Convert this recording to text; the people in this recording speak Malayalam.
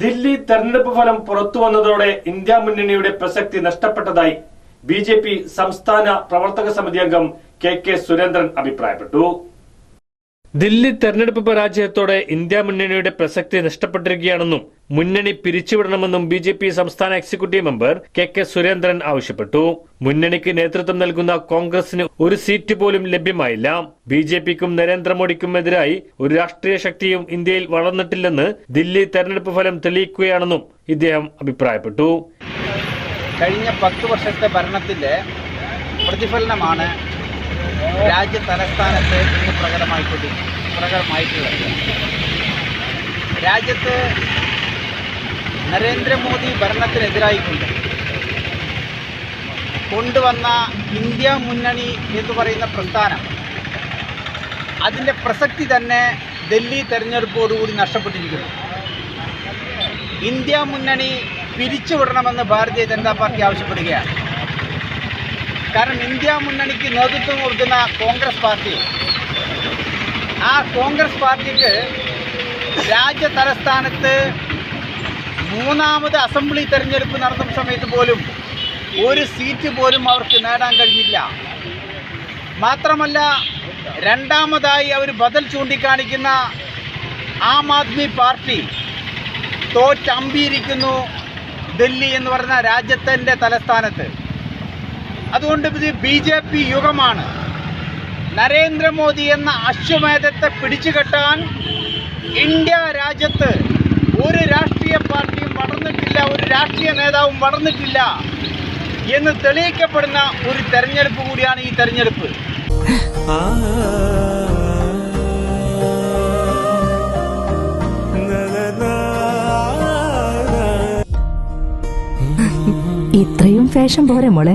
ദില്ലി തെരഞ്ഞെടുപ്പ് ഫലം പുറത്തു വന്നതോടെ ഇന്ത്യ മുന്നണിയുടെ പ്രസക്തി നഷ്ടപ്പെട്ടതായി ബി സംസ്ഥാന പ്രവർത്തക സമിതി അംഗം കെ കെ സുരേന്ദ്രൻ അഭിപ്രായപ്പെട്ടു. ദില്ലി തെരഞ്ഞെടുപ്പ് പരാജയത്തോടെ ഇന്ത്യ മുന്നണിയുടെ പ്രസക്തി നഷ്ടപ്പെട്ടിരിക്കുകയാണെന്നും മുന്നണി പിരിച്ചുവിടണമെന്നും ബി ജെ പി സംസ്ഥാന executive member K K Surendran ആവശ്യപ്പെട്ടു. മുന്നണിക്ക് നേതൃത്വം നൽകുന്ന കോൺഗ്രസിന് ഒരു സീറ്റ് പോലും ലഭ്യമായില്ല. ബി ജെ പിക്കും നരേന്ദ്രമോദിക്കും എതിരായി ഒരു രാഷ്ട്രീയ ശക്തിയും ഇന്ത്യയിൽ വളർന്നിട്ടില്ലെന്ന് ദില്ലി തെരഞ്ഞെടുപ്പ് ഫലം തെളിയിക്കുകയാണെന്നും ഇദ്ദേഹം അഭിപ്രായപ്പെട്ടു. കഴിഞ്ഞ പത്ത് വർഷത്തെ ഭരണത്തിന്റെ പ്രതിഫലനമാണ് രാജ്യ തലസ്ഥാനത്ത് ഇന്ന് പ്രകടമായിക്കൊണ്ടി പ്രകടമായിട്ടുള്ളത്. രാജ്യത്ത് നരേന്ദ്രമോദി ഭരണത്തിനെതിരായിക്കൊണ്ട് കൊണ്ടുവന്ന ഇന്ത്യ മുന്നണി എന്ന് പറയുന്ന പ്രസ്ഥാനം അതിന്റെ പ്രസക്തി തന്നെ ഡൽഹി തെരഞ്ഞെടുപ്പോടുകൂടി നഷ്ടപ്പെട്ടിരിക്കുന്നു. ഇന്ത്യ മുന്നണി പിരിച്ചുവിടണമെന്ന് ഭാരതീയ ജനതാ പാർട്ടി ആവശ്യപ്പെടുകയാണ്. കാരണം ഇന്ത്യ മുന്നണിക്ക് നേതൃത്വം കൊടുക്കുന്ന കോൺഗ്രസ് പാർട്ടി. ആ കോൺഗ്രസ് പാർട്ടിക്ക് രാജ്യ തലസ്ഥാനത്ത് മൂന്നാമത് അസംബ്ലി തെരഞ്ഞെടുപ്പ് നടന്ന സമയത്ത് പോലും ഒരു സീറ്റ് പോലും അവർക്ക് നേടാൻ കഴിഞ്ഞില്ല. മാത്രമല്ല രണ്ടാമതായി അവർ ബദൽ ചൂണ്ടിക്കാണിക്കുന്ന ആം ആദ്മി പാർട്ടി തോറ്റമ്പിയിരിക്കുന്നു ഡൽഹി എന്ന് പറഞ്ഞ രാജ്യത്തിന്റെ തലസ്ഥാനത്ത്. അതുകൊണ്ട് ഇത് ബി ജെ പി യുഗമാണ്. നരേന്ദ്രമോദി എന്ന അശ്വമേധത്തെ പിടിച്ചുകെട്ടാൻ ഇന്ത്യ രാജ്യത്ത് ഒരു രാഷ്ട്രീയ പാർട്ടിയും വളർന്നിട്ടില്ല ഒരു രാഷ്ട്രീയ നേതാവും വളർന്നിട്ടില്ല എന്ന് തെളിയിക്കപ്പെടുന്ന ഒരു തെരഞ്ഞെടുപ്പ് കൂടിയാണ് ഈ തെരഞ്ഞെടുപ്പ്. ഇത്രയും ഫാഷൻ പോരെ മോളെ.